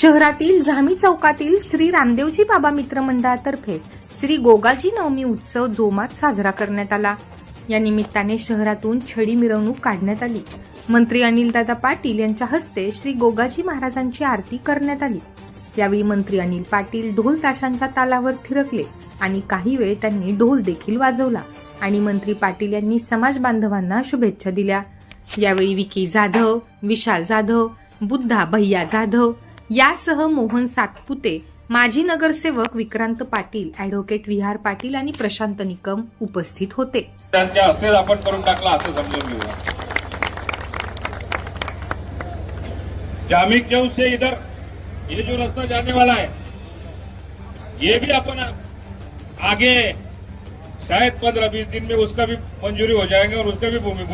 शहरातील झामी चौकातील श्री रामदेवजी बाबा मित्र मंडळातर्फे श्री गोगाजी नवमी उत्सव जोमात साजरा करण्यात आला. या निमित्ताने शहरातून छडी मिरवणूक काढण्यात आली. मंत्री अनिलदादा पाटील यांच्या हस्ते श्री गोगाजी महाराजांची आरती करण्यात आली. यावेळी मंत्री अनिल पाटील ढोल ताशांच्या तालावर थिरकले आणि काही वेळ त्यांनी ढोल देखील वाजवला आणि मंत्री पाटील यांनी समाज बांधवांना शुभेच्छा दिल्या. यावेळी विकी जाधव विशाल जाधव बुद्धा भैया जाधव यासह मोहन सातपुते माजी नगरसेवक विक्रांत पाटील अॅडव्होकेट विहार पाटील आणि प्रशांत निकम उपस्थित होते. त्यांच्या हस्तेच आपण करून टाकला असं समजून घेऊया. जामिक चौक से इधर ये जो रास्ता जाने वाला है ये भी अपन आगे शायद पंद्रह बीस दिन में उसका भी मंजूरी हो जाएंगे और उसका भी भूमि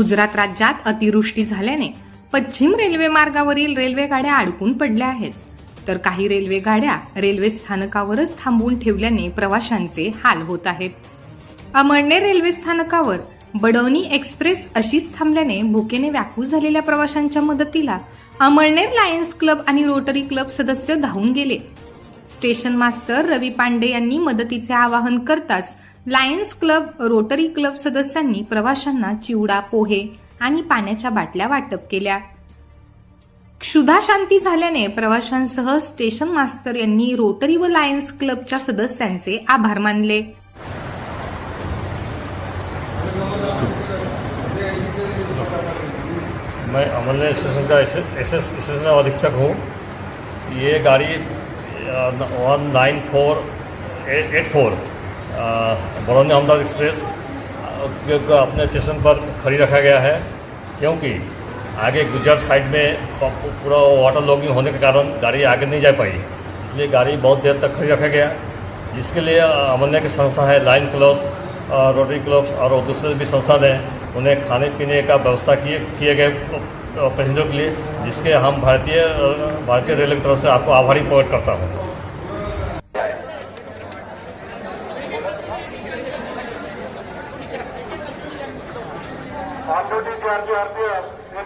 गुजरात राज्यात अतिवृष्टी झाल्याने पश्चिम रेल्वे मार्गावरील रेल्वे गाड्या अडकून पडल्या आहेत. तर काही रेल्वे गाड्या रेल्वे स्थानकावरच थांबवून ठेवल्याने प्रवाशांचे हाल होत आहेत. अमळनेर रेल्वे स्थानकावर बडवणी एक्सप्रेस अशीच थांबल्याने भुकेने व्याकू झालेल्या प्रवाशांच्या मदतीला अमळनेर लायन्स क्लब आणि रोटरी क्लब सदस्य धावून गेले. स्टेशन मास्तर रवी पांडे यांनी मदतीचे आवाहन करताच लायन्स क्लब रोटरी क्लब सदस्यांनी प्रवाशांना चिवडा पोहे आणि पाण्याच्या बाटल्या वाटप केल्या. क्षुधा शांती झाल्याने प्रवाशांसह स्टेशन मास्तर यांनी रोटरी व लायन्स क्लबच्या सदस्यांचे आभार मानले. मैं अमरनेर स्टेशन का एस एस स्टेशन अधीक्षक हूँ। ये गाड़ी one nine four eight four Barauni Ahmedabad express अपने स्टेशन पर खड़ी रखा गया है, क्योंकि आगे गुजरात साइड में पूरा वाटर लॉगिंग होने के कारण गाड़ी आगे नहीं जा पाई। इसलिए गाड़ी बहुत देर तक खड़ी रखा गया। जिसके लिए अमन्य की संस्था है लाइन क्लब्स रोटरी क्लब्स और दूसरे भी संस्थान हैं। उन्हें खाने पीने का व्यवस्था किए किए गए पैसेंजर के लिए, जिसके हम भारतीय भारतीय रेलवे की तरफ़ से आपको आभारी प्रकट करता हूँ।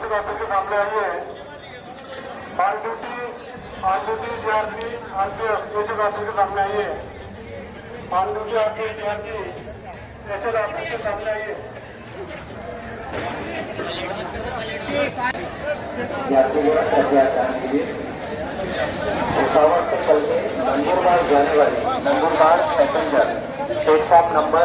आरपीएफ एसएस ऑफिस के सामने आइए all duty on duty GRP RPF SS office के सामने आइए on duty RPF GRP SS office के सामने आइए यात्रियों कृपया ध्यान दीजिए भुसावल से चल नंदुरबार जाने वाली Nandurbar passenger platform number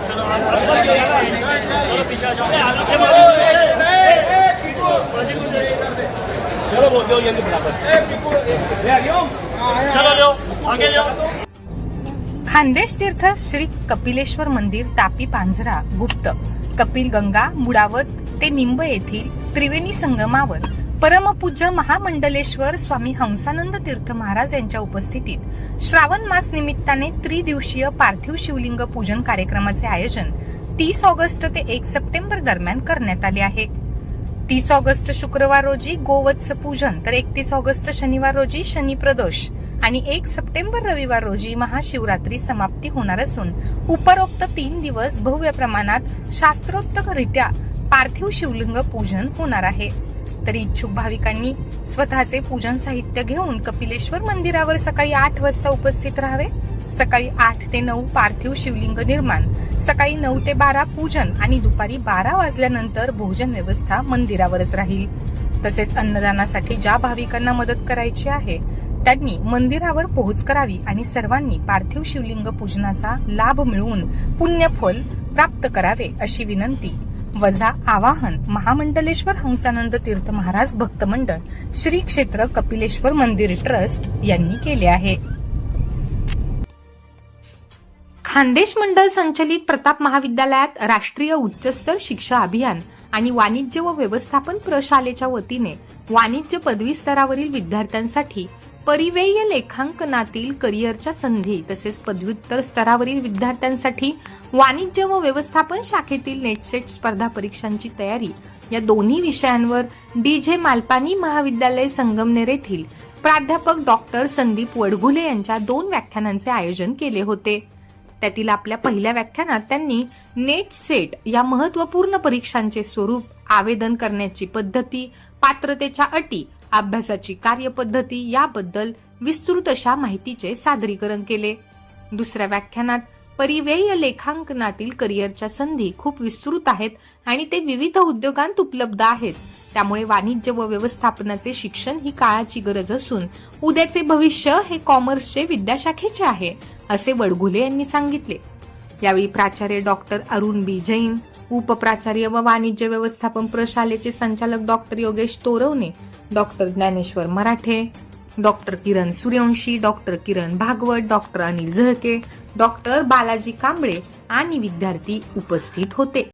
Khandesh तीर्थ श्री कपिलेश्वर मंदिर तापी पांझरा गुप्त कपिल गंगा मुडावत ते निंब येथील त्रिवेणी संगमावर परमपूज्य महामंडलेश्वर स्वामी हंसानंद तीर्थ महाराज यांच्या उपस्थितीत श्रावण मास निमित्ताने त्रिदिवसीय पार्थिव शिवलिंग पूजन कार्यक्रमाचे आयोजन तीस ऑगस्ट ते एक सप्टेंबर दरम्यान करण्यात आले आहे. तीस ऑगस्ट शुक्रवार रोजी गोवत्स पूजन तर एकतीस ऑगस्ट शनिवार रोजी शनी प्रदोष आणि एक सप्टेंबर रविवार रोजी महाशिवरात्री समाप्ती होणार असून उपरोक्त तीन दिवस भव्य प्रमाणात शास्त्रोक्तरित्या पार्थिव शिवलिंग पूजन होणार आहे. तरी इच्छुक भाविकांनी स्वतःचे पूजन साहित्य घेऊन कपिलेश्वर मंदिरावर सकाळी आठ वाजता उपस्थित राहावे. सकाळी आठ ते नऊ पार्थिव शिवलिंग निर्माण. सकाळी नऊ ते बारा पूजन आणि दुपारी बारा वाजल्यानंतर भोजन व्यवस्था मंदिरावरच राहील. तसेच अन्नदानासाठी ज्या भाविकांना मदत करायची आहे त्यांनी मंदिरावर पोहोच करावी आणि सर्वांनी पार्थिव शिवलिंग पूजनाचा लाभ मिळवून पुण्यफल प्राप्त करावे अशी विनंती वजा आवाहन महामंडलेश्वर हंसानंद तीर्थ महाराज भक्त मंडळ श्री क्षेत्र कपिलेश्वर मंदिर ट्रस्ट यांनी केले आहे. खानदेश मंडळ संचलित प्रताप महाविद्यालयात राष्ट्रीय उच्चस्तर शिक्षा अभियान आणि वाणिज्य व व्यवस्थापन प्रशालेच्या वतीने वाणिज्य पदवी स्तरावरील विद्यार्थ्यांसाठी परिवेय लेखांकनातील करिअरच्या संधी तसेच पदव्युत्तर स्तरावरील विद्यार्थ्यांसाठी वाणिज्य व व्यवस्थापन शाखेतील नेटसेट स्पर्धा परीक्षांची तयारी. या दोन्ही विषयांवर डी जे मालपानी महाविद्यालय संगमनेर येथील प्राध्यापक डॉक्टर संदीप वडघुले यांच्या दोन व्याख्यानांचे आयोजन केले होते. त्यातील आपल्या पहिल्या व्याख्यानात त्यांनी नेट सेट या महत्त्वपूर्ण परीक्षांचे स्वरूप आवेदन करण्याची पद्धती पात्रतेच्या अटी अभ्यासाची कार्यपद्धती याबद्दल विस्तृत अशा माहितीचे सादरीकरण केले. दुसऱ्या व्याख्यानात परिव्यय लेखांकनातील करिअरच्या संधी खूप विस्तृत आहेत आणि ते विविध उद्योगांत उपलब्ध आहेत. त्यामुळे वाणिज्य व व्यवस्थापनाचे शिक्षण ही काळाची गरज असून उद्याचे भविष्य हे कॉमर्सचे विद्याशाखेचे आहे असे वडघुले यांनी सांगितले. यावेळी प्राचार्य डॉक्टर अरुण बी. जैन उपप्राचार्य व वाणिज्य व्यवस्थापन प्रशालेचे संचालक doctor Yogesh Torvane doctor Dnyaneshwar Marathe doctor Kiran Suryavanshi doctor Kiran Bhagwat doctor Anil Zalke doctor Balaji Kamble आणि विद्यार्थी उपस्थित होते.